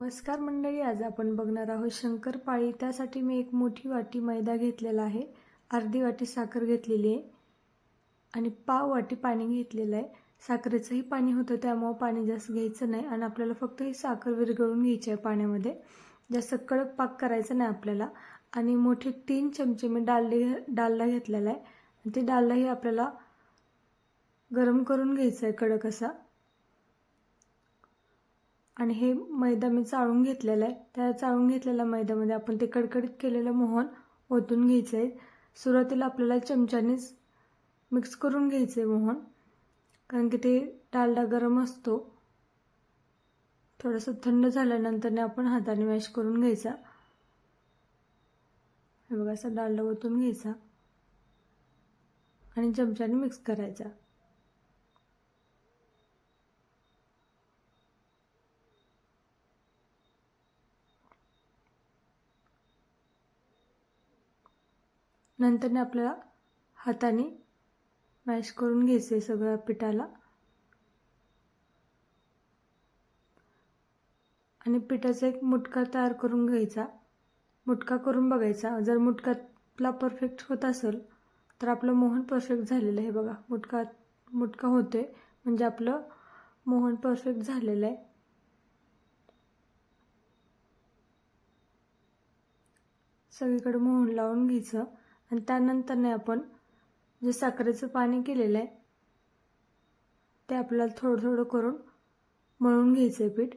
नमस्कार मंडळी आज आपण बघणार आहोत शंकरपाळी त्यासाठी मी एक मोठी वाटी मैदा घेतलेला आहे. अर्धी वाटी साखर घेतलेली आहे. आणि पाव वाटी पाणी घेतलेलं आहे. साखरेचंही पाणी होतं त्यामुळं पाणी जास्त घ्यायचं नाही. आणि आपल्याला फक्त ही साखर विरघळून घ्यायची आहे पाण्यामध्ये. जास्त कडक पाक करायचा नाही आपल्याला. आणि मोठे तीन चमचे मी डालडे डालडा घेतलेला आहे. ते डालडाही आपल्याला गरम करून घ्यायचं आहे कडक असा. आणि हे मैदा मी चाळून घेतलेला आहे. त्या चाळून घेतलेल्या मैद्यामध्ये आपण ते कडकडीत केलेलं मोहन ओतून घ्यायचं आहे सुरुवातीला आपल्याला चमच्यानेच मिक्स करून घ्यायचं आहे मोहन. कारण की ते डालडा गरम असतो. थोडंसं थंड झाल्यानंतरने आपण हाताने मॅश करून घ्यायचा. हे बघा असा डालडा ओतून घ्यायचा. आणि चमच्याने मिक्स करायचा. नंतरने आपल्याला हाताने मॅश करून घ्यायचं आहे सगळ्या पिठाला. आणि पिठाचा एक मुटका तयार करून घ्यायचा. मुटका करून बघायचा. जर मुटकातला परफेक्ट होत असेल तर आपलं मोहन परफेक्ट झालेलं आहे बघा. मुटका मुटका होते म्हणजे आपलं मोहन परफेक्ट झालेलं आहे. सगळीकडे मोहन लावून घ्यायचं. आणि त्यानंतरने आपण जे साखरेचं पाणी केलेलं आहे ते आपल्याला थोडं थोडं करून मळून घ्यायचं आहे पीठ.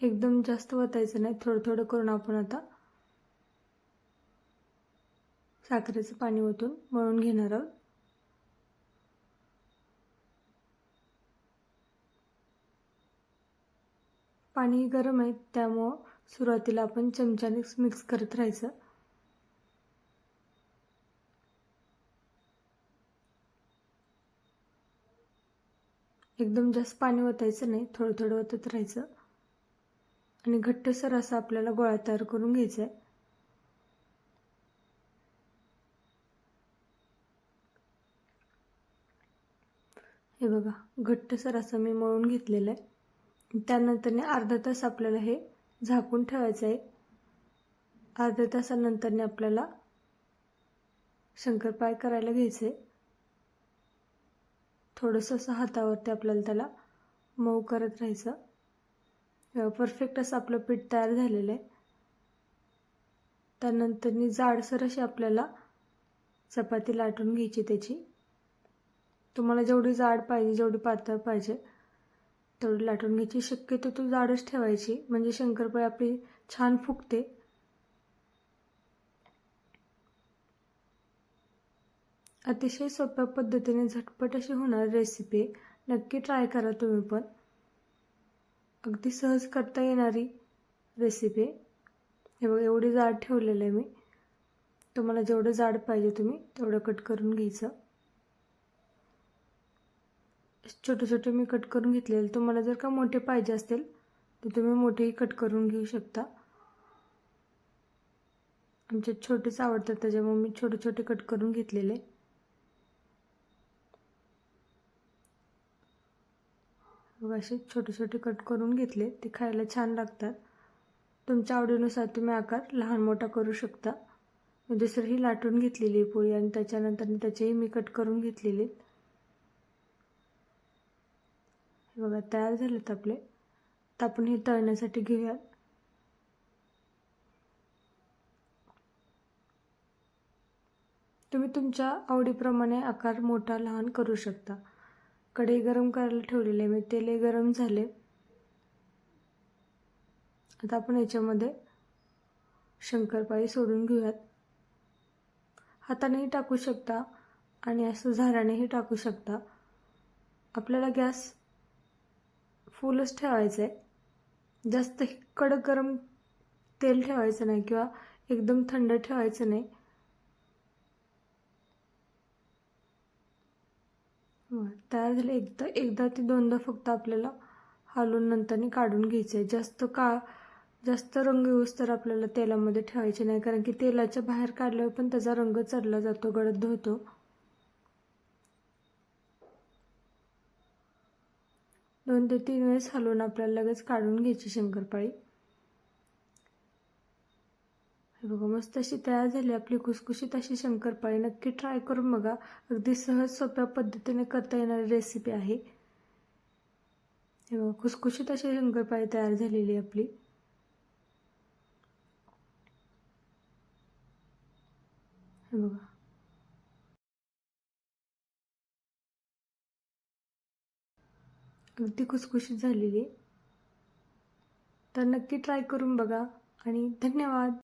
एकदम जास्त वतायचं नाही थोडं थोडं करून आपण आता साखरेचं पाणी ओतून मळून घेणार आहोत. पाणी गरम आहे त्यामुळं सुरुवातीला आपण चमच्याने मिक्स करत राहायचं. एकदम जास्त पाणी ओतायचं नाही थोडं थोडं ओतत राहायचं. आणि घट्टसर असं आपल्याला गोळा तयार करून घ्यायचा आहे. हे बघा घट्टसर असं मी मळून घेतलेलं आहे. त्यानंतरने अर्धा तास आपल्याला हे झाकून ठेवायचं आहे. अर्ध्या तासानंतरने आपल्याला शंकरपाय करायला घ्यायचं आहे. थोडंसं असं हातावरती आपल्याला त्याला मऊ करत राहायचं. परफेक्ट असं आपलं पीठ तयार झालेलं आहे. त्यानंतरनी जाडसर अशी आपल्याला चपाती लाटून घ्यायची त्याची. तुम्हाला जेवढी जाड पाहिजे जेवढी पातळ पाहिजे तेवढी लाटून घ्यायची. शक्यतो तू जाडच ठेवायची. म्हणजे शंकरपाळी आपली छान फुगते. अतिशय सोप्या पद्धतीने झटपट अशी होणार रेसिपी नक्की ट्राय करा तुम्ही पण. अगदी सहज करता येणारी रेसिपी हे बघा एवढी जाड ठेवलेलं आहे मी. तुम्हाला जेवढं जाड पाहिजे तुम्ही तेवढं कट करून घ्यायचं. छोटे छोटे मी कट करून घेतलेले. तुम्हाला जर का मोठे पाहिजे असतील तर तुम्ही मोठेही कट करून घेऊ शकता. आमचे छोटेच आवडतात त्याच्यामुळे मी छोटे छोटे कट करून घेतलेले. असे छोटे छोटे कट करून घेतले. ते खायला छान लागतात. तुमच्या आवडीनुसार तुम्ही आकार लहान मोठा करू शकता. म्हणजे मी दुसरीही लाटून घेतलेली पोळी आणि त्याच्यानंतर त्याचेही मी कट करून घेतलेले हे बघा तयार झालेत आपले. तर आपण हे तळण्यासाठी घेऊयात. तुम्ही तुमच्या आवडीप्रमाणे आकार मोठा लहान करू शकता. कढई गरम करायला ठेवलेले मी तेल गरम झाले. आता आपण याच्यामध्ये शंकरपाळी सोडून घेऊयात. हातानेही टाकू शकता आणि असं झाऱ्यानेही टाकू शकता. आपल्याला गॅस फुलच ठेवायचं. आहे जास्त कडक गरम तेल ठेवायचं नाही किंवा एकदम थंड ठेवायचं नाही. तयार झाले. एकदा एकदा ते दोनदा फक्त आपल्याला हलवून नंतरने काढून घ्यायचं आहे जास्त का जास्त रंग येऊस तर आपल्याला तेलामध्ये ठेवायचे नाही. कारण की तेलाच्या बाहेर काढल्यावर पण त्याचा रंग चढला जातो गडद होतो. दोन ते तीन वेळेस हलवून आपल्याला लगेच काढून घ्यायची शंकरपाळी. हे बघा मस्त अशी तयार झाली आपली खुसखुशीत अशी शंकरपाळी. नक्की ट्राय करून बघा. अगदी सहज सोप्या पद्धतीने करता येणारी रेसिपी आहे. हे बघा खुसखुशीत अशी शंकरपाळी तयार झालेली आहे आपली हे बघा अगदी खुसखुशीत झालेली आहे. तर नक्की ट्राय करून बघा आणि धन्यवाद.